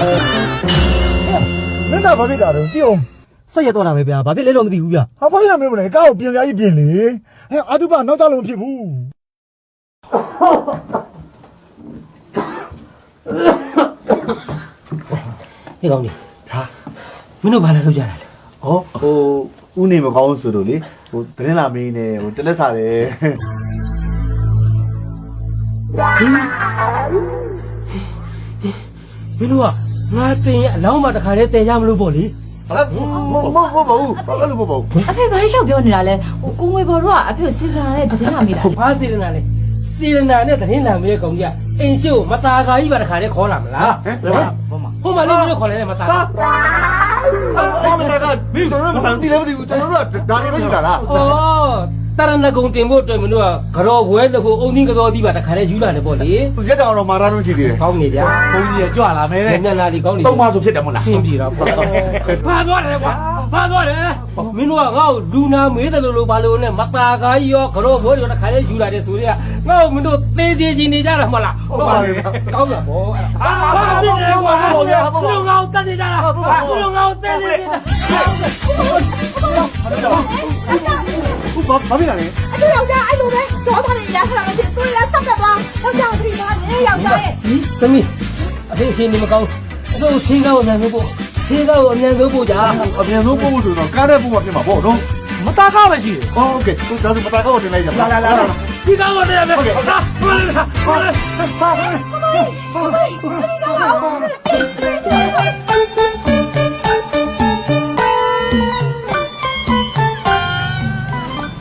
နင့်တာဘာဖြစ်တာတော့ကြည့်အောင်ဆက်ရက်တော့တာပဲဗျာဘာဖြစ်လဲတော့မသိဘူးဗျာဟာဘာဖြစ်လာမလို့လဲကားကိုပြင်ပြကြီးပြင်လေဟဲ့အာတုပနောက်ကြလို့မဖြစ်ဘူးဟေ့ကောင်းကြီးဟာမင်းတို့ဘာလဲလုပ်ကြတာလဲဟောဟိုဦးနေမကောင်းဆိုလို့လေဟိုသတင်းလာမင်းနဲ့ဟိုတလက်စားတယ်မင်းတို့က ငါတင်ရအလောင်းမှာတခါတည်းတင်ရမလို့ပေါ့လေမဟုတ်မဟုတ်မဟုတ်ဘူးအဲ့လိုမဟုတ်ဘူးအဖေဘာလို့ရှောက်ပြောနေတာလဲဟိုကိုငွေဘော်တို့ကအဖေကိုစေတနာနဲ့တည်နာမိတာဘာစေတနာလဲစေတနာနဲ့တည်နာမိတဲ့ကောင်ကြီးကအင်ရှို့မတာကာကြီးပါတခါတည်းခေါ်လာမလားဟဲ့ဟိုမှာလေးမျိုးခေါ်လဲမတာကာအဲ့မတာကာမင်းတို့ကမစံတီးလည်းမသိဘူးကျွန်တော်တို့ကဒါတွေပဲယူတာလားဩ တရဏဂုံတင်ဖို့အတွက်မင်းတို့ကကြော်ဝဲလို့အုံသင်းကြော်သီးပါတစ်ခါတည်းယူလာတယ်ပေါ့လေရက်တောင်တော့မာရတော့ရှိသေးတယ်ကောင်းနေဗျာဘုန်းကြီးကကြွလာမယ်တဲ့ညနာလေးကောင်းနေတော့မဆိုဖြစ်တယ်မဟုတ်လားစင်ပြေတော့ပေါ့ဘာသွားတယ်ကွာဘာသွားတယ်မင်းတို့ကငါ့ကိုလူနာမေးတယ်လို့လို့ဘာလို့နဲ့မตาကာကြီးရောကြော်ဘိုးရောတစ်ခါတည်းယူလာတယ်ဆိုတော့ငါ့ကိုမင်းတို့သေးသေးချင်းနေကြတာမဟုတ်လားကောင်းတာပေါ့အဲ့ဒါဟာဘာလို့လဲကွာဘာလို့လဲဟာဘာဘုလို့ရားငါ့ကိုတတ်နေကြတာဘုရားငါ့ကိုတတ်နေကြတာ ဘာဘာဖြစ်လာလဲ အဖေယောက်ျားအဲ့လိုပဲတော့ထားနေရဆရာမဖြစ်သူလည်းစောက်တက်သွားယောက်ျားသတိထားနေယောက်ျားရဲ့ သမီးအဖေအချင်းနေမကောင်းအဖေကိုချင်းကောင်းအမြန်ဆုံးပို့ချင်းကောင်းကိုအမြန်ဆုံးပို့ကြ အပြန်ဆုံးပို့ဖို့ဆိုတော့ကားတဲ့ပို့မှဖြစ်မှာပေါ့နော် မတားကားပဲရှိတယ် ဟောโอเคသူဒါဆိုမတားကောက်တင်လိုက်ကြလာလာလာ ဒီကောင်းကိုတည်းပဲဟာဟာဟာ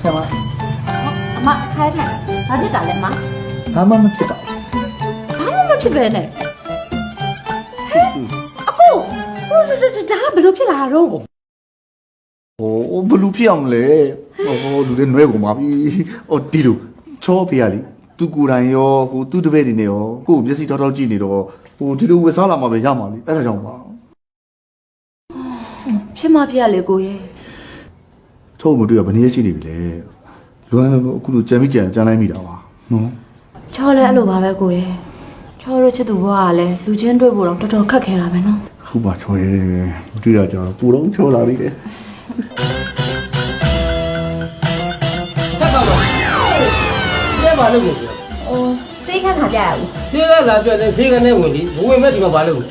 ဆရာမအမခိုင်းထားဘာဖြစ်တာလဲမဘာမှမဖြစ်တော့ဘာမှမဖြစ်ပဲနဲ့အခုဟိုဒါဘယ်လိုဖြစ်လာတော့ဟိုဘလူဖြစ်အောင်လဲဟိုလူတွေနွဲကုန်ပါပြီဟိုတီလိုချောပြရလीသူကိုယ်တိုင်ရောဟိုသူ့တပည့်တွေနဲ့ရောကိုယ့်ကိုမျက်စိထောက်ထောက်ကြည့်နေတော့ဟိုဒီလိုဝက်စားလာမှပဲရမှာလीအဲ့ဒါကြောင့်ပါဖြစ်မဖြစ်ရလေကိုရဲ့ ချောမတွေ့ရဘယ်နည်းရှိနေပြီလဲလွမ်းလို့အခုလိုကြံမိကြံကြမ်းလိုက်မိတာပါနော်ချောလဲအဲ့လိုပါပဲကိုရဲ့ချောတို့ချစ်သူဘွားကလည်းလူချင်းတွေ့ဖို့တော့တော်တော်ခက်ခဲတာပဲနော်ဟုတ်ပါချောရဲမတွေ့ရကြတော့ပူတော့ချောလာပြီလေတက်ပါတော့ဒီမှာလုပ်နေပြီဟိုစေးခန်းခါကြရဘူးဈေးကလာပြတဲ့ဈေးကနေဝင်ပြီးဝင်မဲ့ဒီမှာဘာလုပ်လဲ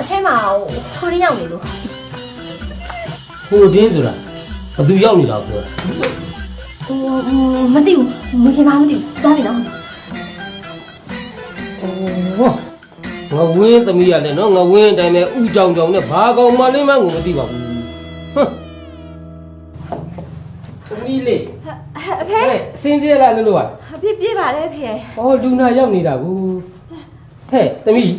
အထဲမှာဟိုရရောက်နေလို့ ဟိုတင်းဆိုတာဘသူရောက်နေတာပြောတာဟိုမသိဘူးမခင်ပါမသိဘူးသွားပြီနော်ဟောငါဝင်းသမီးရလဲနော်ငါဝင်းအတိုင်းပဲဥကြောင်ကြောင်နဲ့ဘာကောင်မလေးမှငုံမသိပါဘူးဟမ်သမီးလေးအဖေဟဲ့အစင်းပြေးလာလို့လို့อ่ะပြပြပါလေဖေဟောလူနာရောက်နေတာကိုဟဲ့သမီး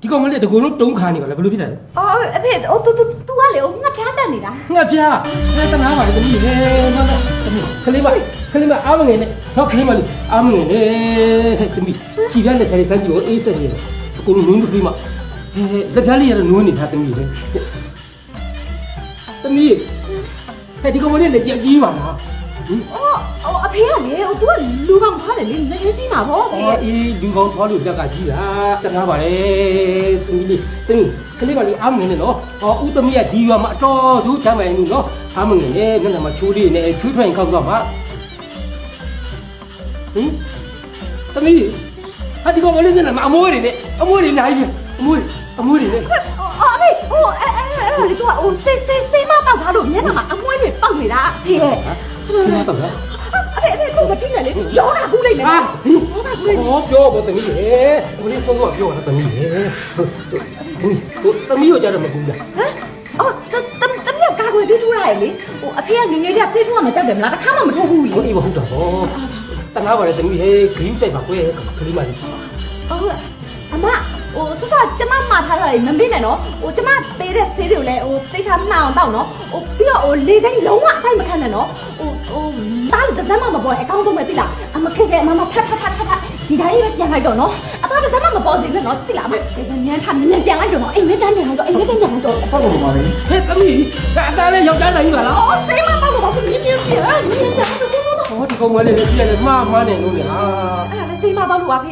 ဒီကောင်မလေးတကူလုံးတုံးခါနေပါလားဘယ်လိုဖြစ်တာလဲအော်အဖေဟိုတူတူတူ ကလေငါချမ်းတက်နေတာငါဖျားငါတနာပါလေသမီးဟဲ့မမသမီးခလေးမခလေးမအားမငယ်နဲ့ဟောခလေးမလေးအားမငယ်နဲ့ဟဲ့သမီးကြည်ပြတဲ့ခလေးစမ်းကြည့်ကိုအေးဆက်နေတယ်အကုန်လုံးနုံးခလေးမဟဲ့လက်ဖျားလေးရတော့နုံးနေတာသမီးလေသမီးဟဲ့ဒီကောင်မလေးလက်ကြည့်ကြီးပါလား အော်ဟိုအဖေကလေဟိုသူကလူကောင်ဖားတယ်လေလက်ရကြီးမှာဗောဖေအော်အေးလူကောင်သွားလို့တက်ကကြီးတာတနာပါလေသမီးလေးသမီးခလေးမလေးအားမငယ်နဲ့နော်ဟောဦးသမီးကဒီရွာမှာအတော်သူချမ်းမိုင်လို့နော်အားမငယ်နဲ့မျက်နှာမှာချိုးလေးနဲ့ချွေးထွင်ခောက်တော့မှာဟင်သမီးဟာဒီကောင်မလေးမျက်နှာမှာအမွှေးတွေနဲ့အမွှေးတွေနိုင်ပြီအမွှေးအမွှေးတွေနဲ့အော်အဖေဟိုအဲအဲအဲလေသူကဟိုစေးစေးစေးမတောက်ထားလို့မျက်နှာမှာအမွှေးတွေပေါက်နေတာဖေ ရဲ့စဉ်းစားတော့လားအဖေအဖေကိုမကြည့်နဲ့လေရောတာခုလိုက်နေဟာရောတာခုလိုက်နေဟောပြောပါသမီးရေဘယ်လိုဆုံးတော့ပြောတာသမီးရေဟိုသမီးကိုကြားတော့မကူလားဟမ်အော်တတတမီးကကာကွယ်သေးထူးရတယ်လေဟိုအဖေကငငယ်ကဆေးထူးမှမကြောက်တယ်မလားတစ်ခါမှမထိုးဘူးလေဟိုအေးမဟုတ်တော့ဘောတနာပါလေသမီးဟဲဂရင်းဆိုင်ပါကွယ်ခလေးမလေးဟုတ်အမ ဟိုဆဆကျမမှာထားတာလေမမေ့နဲ့နော်ဟိုကျမသေးတဲ့ဆေးတွေကိုလည်းဟိုတေချာမှန်အောင်တောက်နော်ဟိုပြီးတော့ဟိုလေစိမ့်လုံးဝအတိုင်းမခံနဲ့နော်ဟိုဟိုသားတစ်စမ်းမှမပေါ်အကောင်းဆုံးပဲသိလားအမခက်ခဲအမမဖတ်ဖတ်ဖတ်ဖတ်ဒီတိုင်းပဲပြန်လိုက်တော့နော်အသားတစ်စမ်းမှမပေါ်စေနဲ့နော်သိလားအမညံထားညံပြန်လိုက်တော့နော်အိမ်မတန်းပြန်လိုက်တော့အိမ်မတန်းပြန်လိုက်တော့ဟုတ်ပါပါလေဟဲ့သမီးဒါအသားလေးယောက်ျားတိုင်းပါလားအော်ဆေးမတော့တော့ဘာလို့မြင်းမြင်းပြန်မြင်းပြန်တော့တော့ဟောဒီကောင်မလေးလည်းကြည့်ရတယ်မှားမှားနေလို့လေဟာအဲ့ဒါလည်းဆေးမတော့လို့ပါဖေ